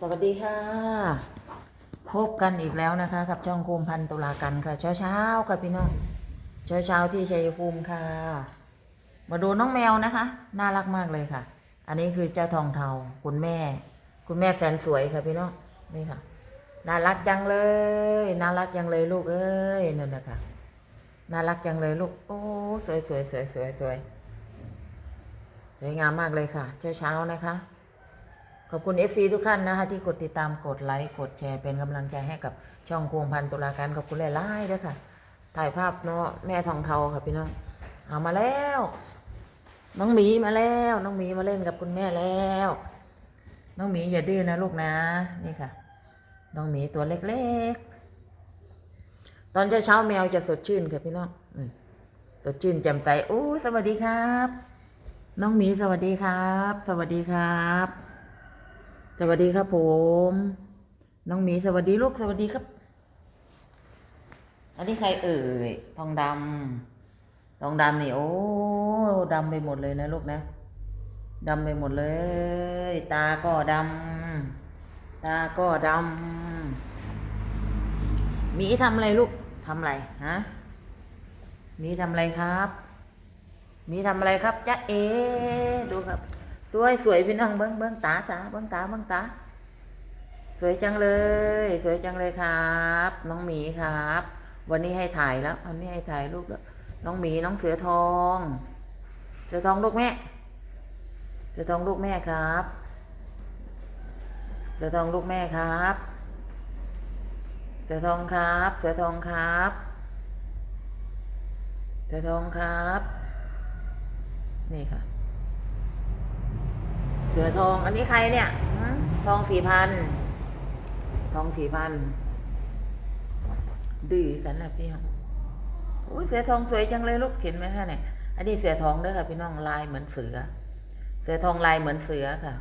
สวัสดีค่ะ พบกันอีกแล้วนะคะ กับช่องภูมิพันธ์ตุลากันค่ะ เช้าเช้าค่ะพี่น้องเช้าเช้าที่ชัยภูมิค่ะ มาดูน้องแมวนะคะ น่ารักมากเลยค่ะ อันนี้คือเจ้าทองเทาคุณแม่ คุณแม่แสนสวยค่ะพี่น้องนี่ค่ะ น่ารักจังเลย น่ารักจังเลยลูกเอ้ยนั่นนะคะน่ารักจังเลยลูกโอ้สวยสวยสวยสวยสวยสวยงามมากเลยค่ะ เช้าเช้านะคะ อบคุณ FC ทุกท่านนะคะที่กดติดตามกดไลค์กดแชร์เป็นกำลังใจให้กับช่องพวงพันตุลาการขอบคุณหลายๆด้วยค่ะ ถ่ายภาพเนาะแม่ทองเทาค่ะพี่น้องเอามาแล้ว น้องหมีมาแล้ว น้องหมีมาเล่นกับคุณแม่แล้ว น้องหมีอย่าดื้อนะลูกนะนี่ค่ะ น้องหมีตัวเล็กๆ ตอนเช้าๆแมวจะสดชื่นค่ะพี่น้องสดชื่นแจ่มใสโอ้สวัสดีครับ น้องหมีสวัสดีครับ สวัสดีครับ สวัสดีครับผม น้องหมีสวัสดีลูกสวัสดีครับ อันนี้ใครเอ่ยทองดำทองดำนี่โอ้ดำไปหมดเลยนะลูกนะดำไปหมดเลย ตาก็ดำตาก็ดำมีทำอะไรลูกทำอะไรฮะมีทำอะไรครับ มีทำอะไรครับจ๊ะเอดูครับ วยสวยพี่น้องเบิ้งเบิ้งตาตาเบิ้งตาเบิ้งตา สวยจังเลย สวยจังเลยครับ น้องหมีครับ วันนี้ให้ถ่ายแล้ววันนี้ให้ถ่ายรูปแล้วน้องหมีน้องเสือทอง เสือทองลูกแม่ เสือทองลูกแม่ครับ เสือทองลูกแม่ครับ เสือทองครับ เสือทองครับ เสือทองครับ นี่ค่ะ สือทอง อันนี้ใครเนี่ยทองสี่พันทองสี่พันดื้อกันนะพี่น้องโอ้ยเสือทองสวยจังเลยลูกเห็นไหมคะเนี่ย อันนี้เสือทองด้อค่ะพี่น้องลายเหมือนเสือ เสือทองลายเหมือนเสือค่ะ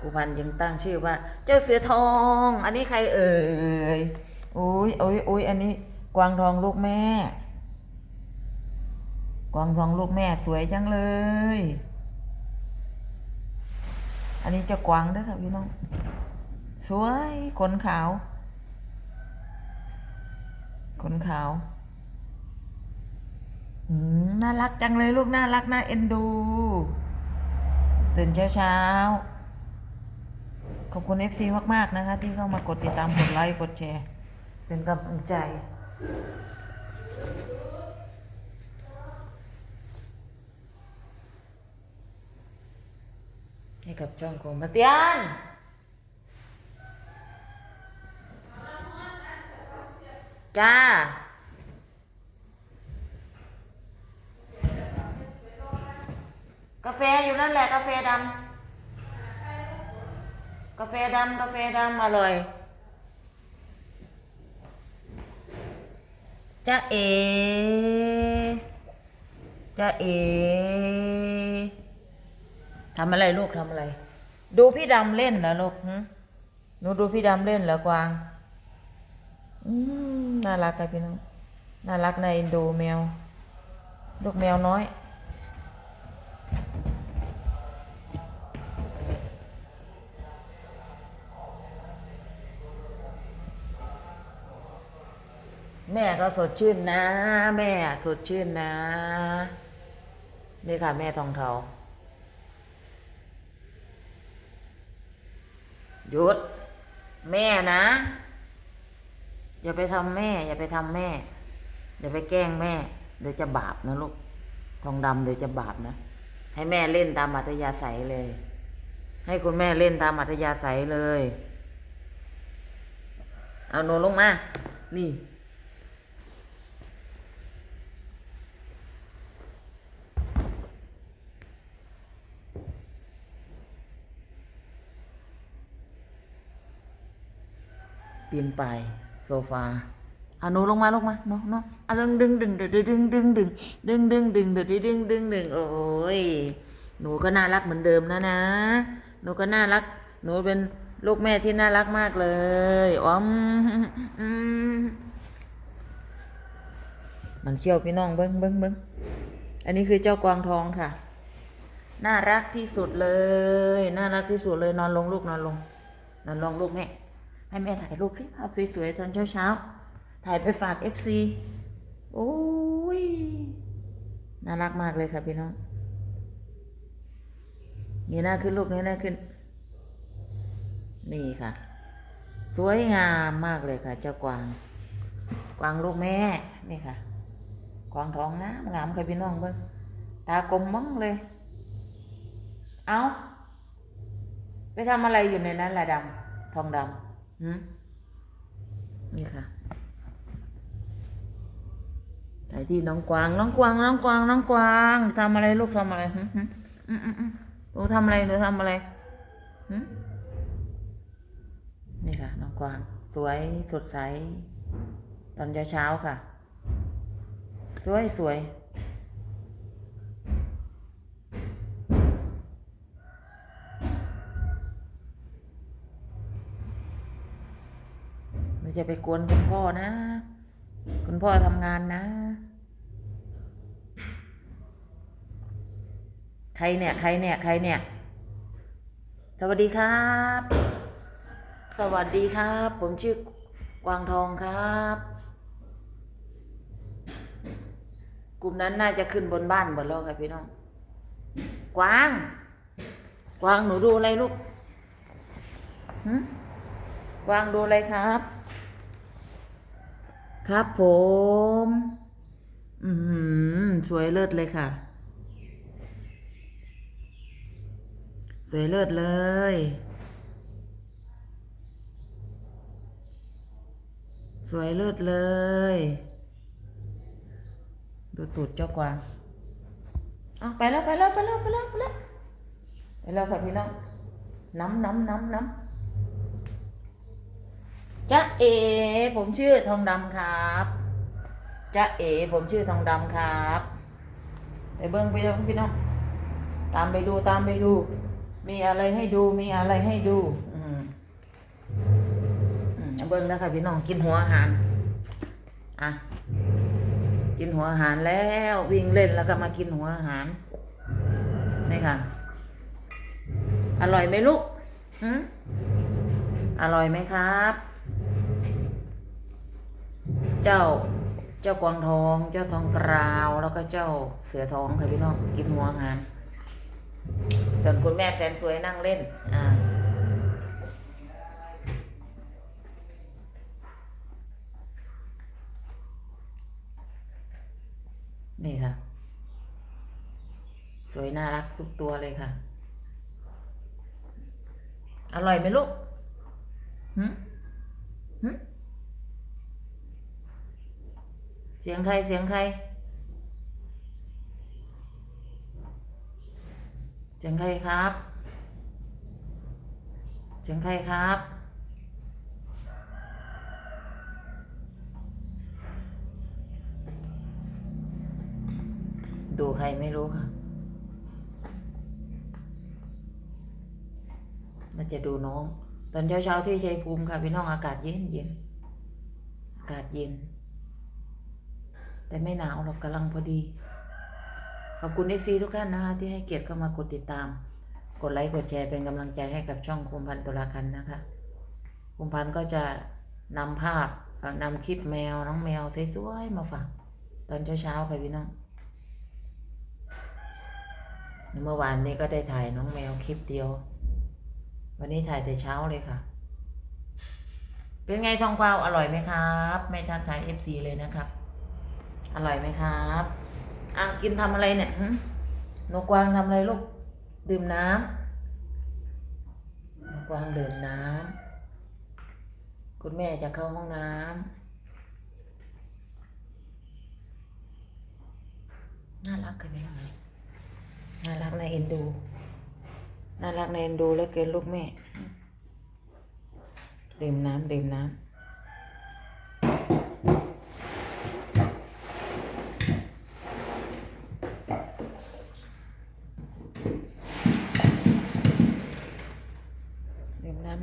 ครูพันยังตั้งชื่อว่า เจ้าเสือทอง อันนี้ใครเอ่ยโอ้ยโอ้ยโอ้ยอันนี้กวางทองลูกแม่ กวางทองลูกแม่สวยจังเลย อันนี้จะกวางด้วยค่ะพี่น้อง สวยขนขาว ขนขาวน่ารักจังเลยลูกน่ารักน่าเอ็นดู ตื่นเช้าเช้าๆขอบคุณ FC มากๆนะคะ ที่เข้ามากดติดตามกดไลค์กดแชร์ เป็นกำลังใจ ให้กับช่องของมาเตียนจ้ากาแฟอยู่นั่นแหละกาแฟดำกาแฟดำกาแฟดำอร่อยจ้าเอจ้าเอ ทำอะไรลูกทำอะไร ดูพี่ดำเล่นเหรอลูกหนูดูพี่ดำเล่นเหรอกวางอืมน่ารักค่ะพี่น้องน่ารักในอินโดแมว ลูกแมวน้อย แม่ก็สดชื่นนะ แม่สดชื่นนะ นี่ค่ะ แม่ทองเทา หยุด แม่นะ อย่าไปทำแม่ อย่าไปทำแม่ อย่าไปแกล้งแม่ เดี๋ยวจะบาปนะลูก ทองดำเดี๋ยวจะบาปนะ ให้แม่เล่นตามอัธยาศัยเลย ให้คุณแม่เล่นตามอัธยาศัยเลย เอาโนลงมา นี่ ปีนไปโซฟาเอาหนูลงมาลงมาหนูหนูเอาดึงดึงดึงดึงดึงดึงดึงดึงดึงดึงดึงดึงดึงดึงดึงโอ้ยหนูก็น่ารักเหมือนเดิมนะนะ หนูก็น่ารัก หนูเป็นลูกแม่ที่น่ารักมากเลยอ๋อมมันเขี้ยวพี่น้องเบิ้งเบิ้งเบิ้งอันนี้คือเจ้ากวางทองค่ะ น่ารักที่สุดเลย น่ารักที่สุดเลยนอนลงลูกนอนลงนั่นลงลูกแม่ ให้แม่ถ่ายรูปสิภาพสวยๆตอนเช้าๆถ่ายไปฝากเอฟซีโอ้ยน่ารักมากเลยค่ะพี่น้องเงยหน้าขึ้นลูกเงยหน้าขึ้น นี่ค่ะ สวยงามมากเลยค่ะ เจ้ากวาง กวางลูกแม่นี่ค่ะ กวางทองงามงามค่ะพี่น้องเบิ่งตากลมมั่งเลย เอาไปทำอะไรอยู่ในนั้นล่ะดำทองดำ นี่ค่ะใส่ที่น้องกวาง น้องกวาง น้องกวาง น้องกวางทำอะไรลูกทำอะไรหืมหืมอืมอืมอืมหนูทำอะไรหนูทำอะไรนี่ค่ะ น้องกวาง สวยสดใส ตอนเช้าค่ะ สวยสวย ไม่จะไปกวนคุณพ่อนะ คุณพ่อทำงานนะ ใครเนี่ย ใครเนี่ย ใครเนี่ย สวัสดีครับ สวัสดีครับ ผมชื่อกวางทองครับ กลุ่มนั้นน่าจะขึ้นบนบ้านหมดแล้วค่ะพี่น้อง กวาง กวางหนูดูอะไรลูกหึกวางดูอะไรครับ ครับผม อืมสวยเลิศเลยค่ะ สวยเลิศเลย สวยเลิศเลย ดูตูดเจ้ากวางเอาไปแล้วไปแล้วไปแล้วไปแล้วไปแล้วไปแล้วค่ะพี่น้องน้ำน้ำน้ำน้ำ จ๊ะเอ ผมชื่อทองดำครับจ๊ะเอ ผมชื่อทองดำครับไปเบิ้งไปเบิ้งพี่น้องตามไปดูตามไปดู มีอะไรให้ดูมีอะไรให้ดู อืมอืมเอาเบิ้งแล้วค่ะพี่น้องกินหัวอาหารอะกินหัวอาหารแล้ววิ่งเล่นแล้วก็มากินหัวอาหารนี่ค่ะ อร่อยไหมลูกหืมอร่อยไหมครับ เจ้า เจ้ากวางทอง เจ้าทองกราว แล้วก็เจ้าเสือทองค่ะพี่น้องกินหัวอาหารส่วนคุณแม่แสนสวยนั่งเล่น อ่านี่ค่ะ สวยน่ารักทุกตัวเลยค่ะ อร่อยไหมลูกหืมหืม เสียงใครเสียงใคร เสียงใครครับ เสียงใครครับ ดูใครไม่รู้ค่ะ น่าจะดูน้อง ตอนเช้าเช้าๆที่ชัยภูมิค่ะพี่น้องอากาศเย็นเย็นอากาศเย็น แต่ไม่หนาวหรอกกำลังพอดี ขอบคุณเอฟซีทุกท่านนะคะที่ให้เกียรติเข้ามากดติดตาม กดไลค์กดแชร์เป็นกำลังใจให้กับช่องคุมพันตุลาคันนะคะคุมพันก็จะนำภาพนำคลิปแมวน้องแมวสวยๆมาฝาก ตอนเช้าเช้าๆค่ะพี่น้องเมื่อวานนี้ก็ได้ถ่ายน้องแมวคลิปเดียว วันนี้ถ่ายแต่เช้าเลยค่ะ เป็นไงทองกวาวอร่อยไหมครับ ไม่ทักทายเอฟซีเลยนะครับ อร่อยไหมครับอะกินทำอะไรเนี่ยนกกวางทำอะไรลูก ดื่มน้ำนกกวางดื่มน้ำคุณแม่จะเข้าห้องน้ำน่ารักกันไหมน่ารักในเอ็นดู น่ารักในเอ็นดูแล้วเกินลูกแม่ ดื่มน้ำดื่มน้ำ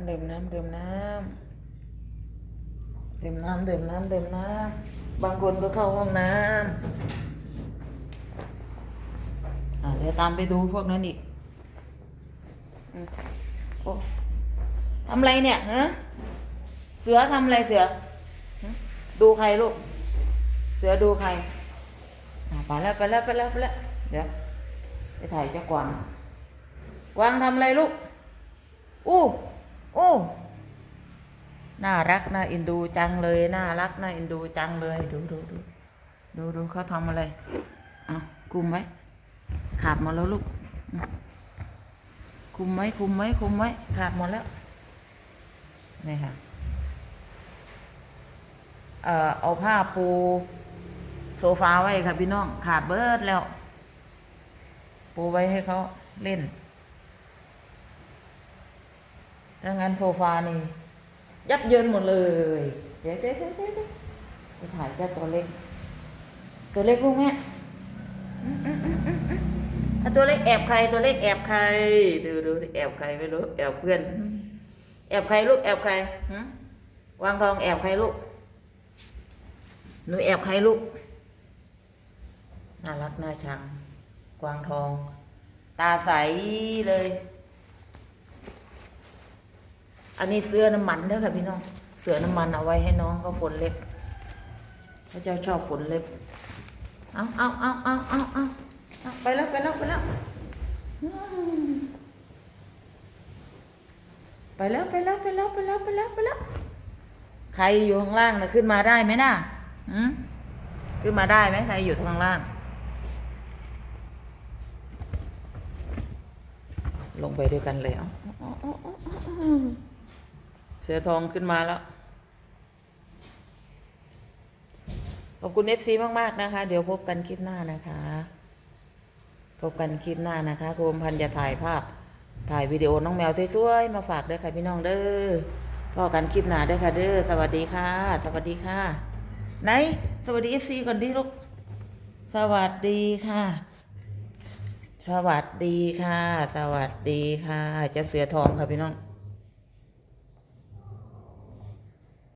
ดื่มน้ำ ดื่มน้ำดื่มน้ำดื่มน้ำดื่มน้ำดื่มน้ำบางคนก็เข้าห้องน้ำเดี๋ยวตามไปดูพวกนั้นอีกอโอ้ทำอะไรเนี่ยฮะเสือทำอะไรเสือ ดูใครลูก เสือดูใครไปแล้วไปแล้วไปแล้วไปแล้วเดี๋ยวไปถ่ายเจ้ากวางกวางทำอะไรลูก อู้อู้ น่ารักน่าเอ็นดูจังเลยน่ารักน่าเอ็นดูจังเลย ดูดูดูดูดูเขาทำอะไรอะคุมไว้ขาดหมดแล้วลูกคุมไว้คุมไว้คุมไว้ขาดหมดแล้วนี่ค่ะเอ่อเอาผ้าปูโซฟาไว้ค่ะพี่น้องขาดเบิดแล้ว ปูไว้ให้เขาเล่นถ้างั้นโซฟานี่ ยับเยินหมดเลย เดี๋ยวเดี๋ยวเดี๋ยวเดี๋ยวไปถ่ายเจ้าตัวเล็ก ตัวเล็กลูกแม่อะตัวเล็กแอบใครตัวเล็กแอบใครดูดูแอบใครไม่รู้แอบเพื่อน แอบใครลูกแอบใครวางทองแอบใครลูกหนูแอบใครลูกน่ารักน่าชังกวางทอง ตาใสเลย อันนี้เสื้อน้ำมันเด้อค่ะพี่น้อง เสื้อน้ำมันเอาไว้ให้น้องเขาฝนเล็บพระเจ้าชอบฝนเล็บเอาเอาเอาเอาเอาเอาเอาไปแล้วไปแล้วไปแล้วไปแล้วไปแล้วไปแล้วไปแล้วไปแล้วไปแล้ว ใครอยู่ข้างล่างนะขึ้นมาได้ไหมน่ะอืมขึ้นมาได้ไหมใครอยู่ข้างล่าง ลงไปด้วยกันเลยเอาเอ เสือทองขึ้นมาแล้ว ขอบคุณเอฟซีมาก ๆ นะคะ เดี๋ยวพบกันคลิปหน้านะคะ พบกันคลิปหน้านะคะครูอมพันธ์จะถ่ายภาพ ถ่ายวิดีโอน้องแมวสวยๆ มาฝากด้วยค่ะพี่น้องเด้อพบกันคลิปหน้าด้วยค่ะเด้อ สวัสดีค่ะ สวัสดีค่ะ ไหน สวัสดีเอฟซีก่อนดิลูก สวัสดีค่ะ สวัสดีค่ะ สวัสดีค่ะ จะเสือทองค่ะพี่น้อง